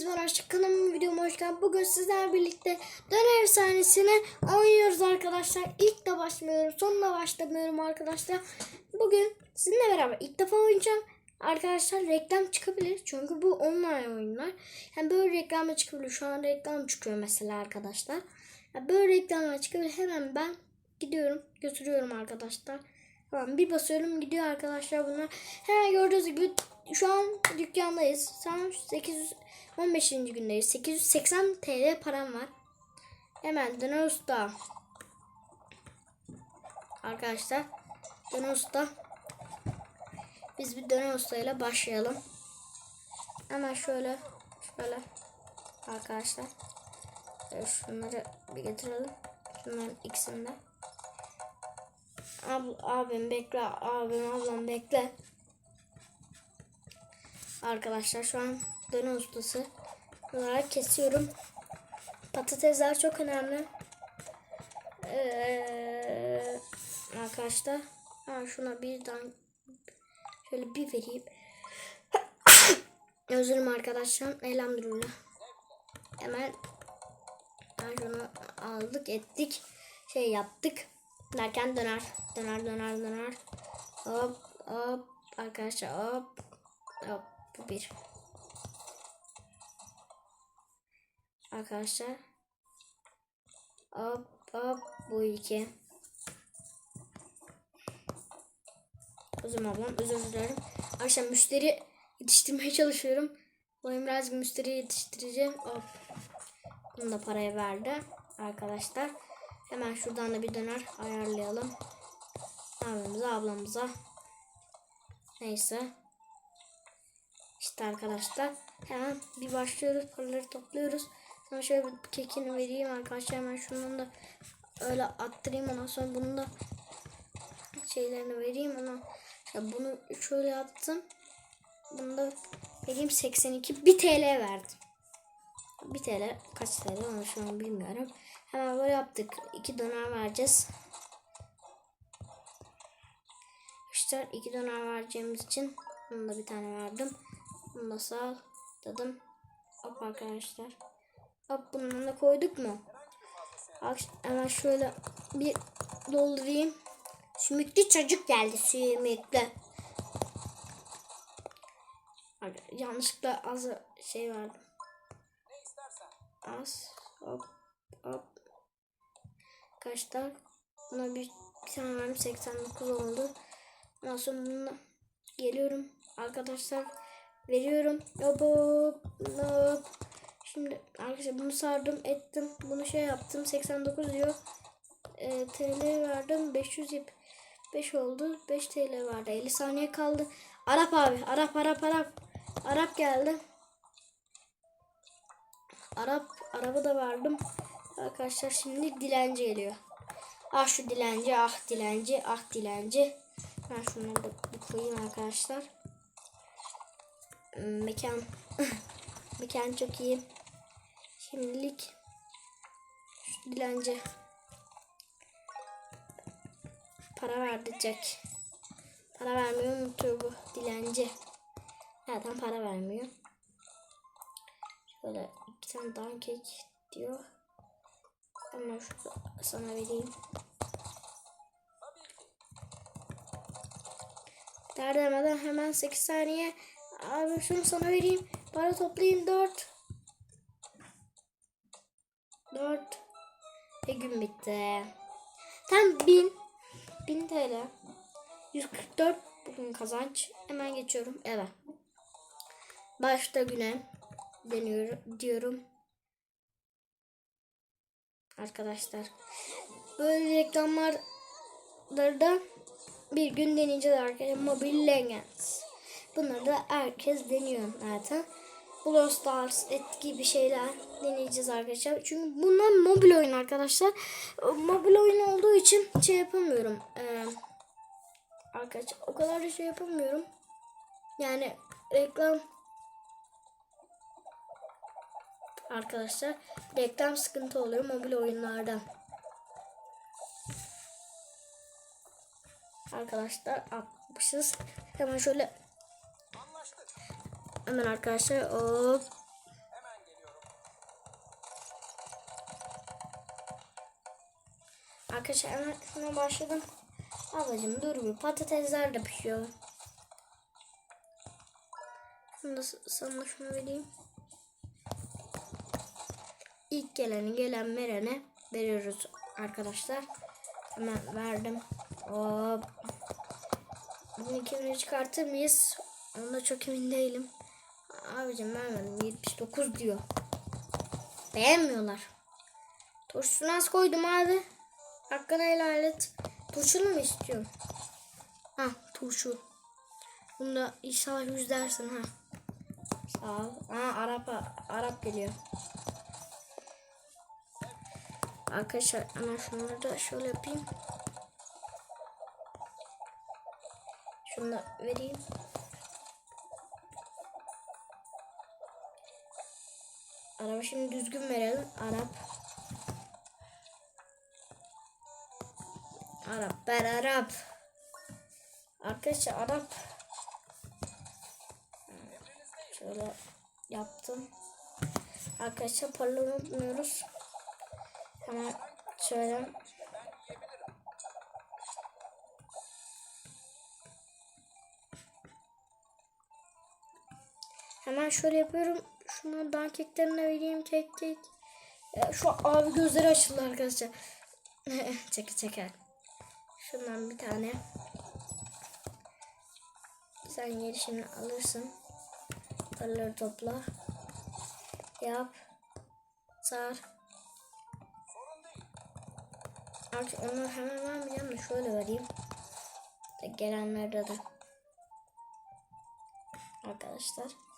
Biz Barış'ta kanalıma videoma hoş geldiniz. Bugün sizlerle birlikte Döner Efsanesi'ni oynuyoruz arkadaşlar. İlk de başlamıyorum, sonuna başlamıyorum arkadaşlar. Bugün sizinle beraber ilk defa oynayacağım. Arkadaşlar reklam çıkabilir. Çünkü bu online oyunlar. Yani böyle reklamlar çıkabilir. Şu an reklam çıkıyor mesela arkadaşlar. Yani böyle reklamlar çıkabilir. Hemen ben gidiyorum, götürüyorum arkadaşlar. Tamam bir basıyorum gidiyor arkadaşlar bunlar. Hemen gördüğünüz gibi şu an dükkandayız. An 815. gündeyiz. 880 TL param var. Hemen Döner Usta. Arkadaşlar Döner Usta. Biz bir Döner Usta ile başlayalım. Hemen şöyle şöyle arkadaşlar. Şunları bir getirelim. Şunların ikisini de. Ab, abim bekle, abim ablam bekle. Arkadaşlar şu an döner ustası olarak kesiyorum. Patatesler çok önemli. Ee, arkadaşlar ha, şuna birden şöyle bir vereyim. Özürüm arkadaşlar. Elhamdülillah. Hemen ben şunu aldık ettik. Şey yaptık. Derken döner. Döner döner döner. Hop hop. Arkadaşlar hop. Hop. Bu bir. Arkadaşlar. Hop hop. Bu iki. Özür ablam özür dilerim. Arkadaşlar müşteri yetiştirmeye çalışıyorum. Bugün biraz müşteri yetiştireceğim. Hop. Bunu da paraya verdi. Arkadaşlar. Hemen şuradan da bir döner ayarlayalım. Abimize ablamıza. Neyse. İşte arkadaşlar. Hemen bir başlıyoruz. Paraları topluyoruz. Sonra şöyle bir kekini vereyim arkadaşlar. Hemen şundan da öyle attırayım. Ondan sonra bunu da şeylerini vereyim. Ona ya bunu şöyle yaptım. Bunu da vereyim 82. 1 TL verdim. 1 TL kaç TL onu şu an bilmiyorum. Hemen böyle yaptık. 2 döner vereceğiz. İşte 2 döner vereceğimiz için bunu da bir tane verdim. Sağ dedim. Hop arkadaşlar. Hop bundan da koyduk mu? Hemen şöyle bir doldurayım. Sümüklü çocuk geldi sümüklü. Yanlışlıkla az şey verdim. Az. Hop hop. Kaçta? Buna bir, bir tane verdim 89 oldu. Ondan sonra bununla geliyorum arkadaşlar. Veriyorum. Hop. Şimdi arkadaşlar bunu sardım ettim. Bunu şey yaptım 89 diyor. E, TL verdim 500 ip 5 oldu. 5 TL vardı. 50 saniye kaldı. Arap abi. Arap Arap Arap. Arap geldi. Arap araba da verdim. Arkadaşlar şimdi dilenci geliyor. Ah şu dilenci, ah dilenci, ah dilenci. Ben şunları da koyayım arkadaşlar. Mekan mekan çok iyi. Şimdilik şu dilenci para verdirecek. Para vermiyor unutuyor bu dilenci. Zaten para vermiyor. Şöyle iki tane daha kek diyor. Ama şu sana vereyim. Derdemeden hemen 8 saniye. Abi şunu sana vereyim. Para toplayayım 4. 4. Ve gün bitti. Tam 1000. 1000 TL. 144 bugün kazanç. Hemen geçiyorum eve. Başta güne deniyorum diyorum. Arkadaşlar. Böyle reklamlarda da bir gün deneyeceğiz arkadaşlar. Mobile Legends. Bunları da herkes deniyor zaten. Brawl Stars et gibi şeyler deneyeceğiz arkadaşlar. Çünkü bunlar mobil oyun arkadaşlar. Mobil oyun olduğu için şey yapamıyorum. Ee, arkadaşlar o kadar da şey yapamıyorum. Yani reklam arkadaşlar reklam sıkıntı oluyor mobil oyunlardan. Arkadaşlar atmışız. Hemen şöyle Hemen arkadaşlar hop. Arkadaşlar hemen şuna başladım. Ablacım dur bir patatesler de pişiyor. Şunu da sana şunu vereyim. İlk geleni gelen verene veriyoruz arkadaşlar. Hemen verdim. Hop. Bunu kimleri çıkartır mıyız? Onda çok emin değilim. Abicim vermedim. 79 diyor. Beğenmiyorlar. Turşusunu az koydum abi. Hakkını helal et. Turşunu mu istiyorum? Ha turşu. Bunu da inşallah yüz dersin ha. Sağ ol. Aa Arap, Arap geliyor. Arkadaşlar ana şunları da şöyle yapayım. Şunu da vereyim. Araba şimdi düzgün verelim. Arap. Arap. Ben Arap. Arkadaşlar Arap. Şöyle yaptım. Arkadaşlar paraları unutmuyoruz. Hemen şöyle. Hemen şöyle yapıyorum. Şunu daha keklerine vereyim kek kek. Şu abi gözleri açıldı arkadaşlar. çeker çeker. Şundan bir tane. Sen yeri şimdi alırsın. Paraları topla. Yap. Sar. Artık onu hemen vermeyeceğim de şöyle vereyim. De gelenlerde de. Arkadaşlar.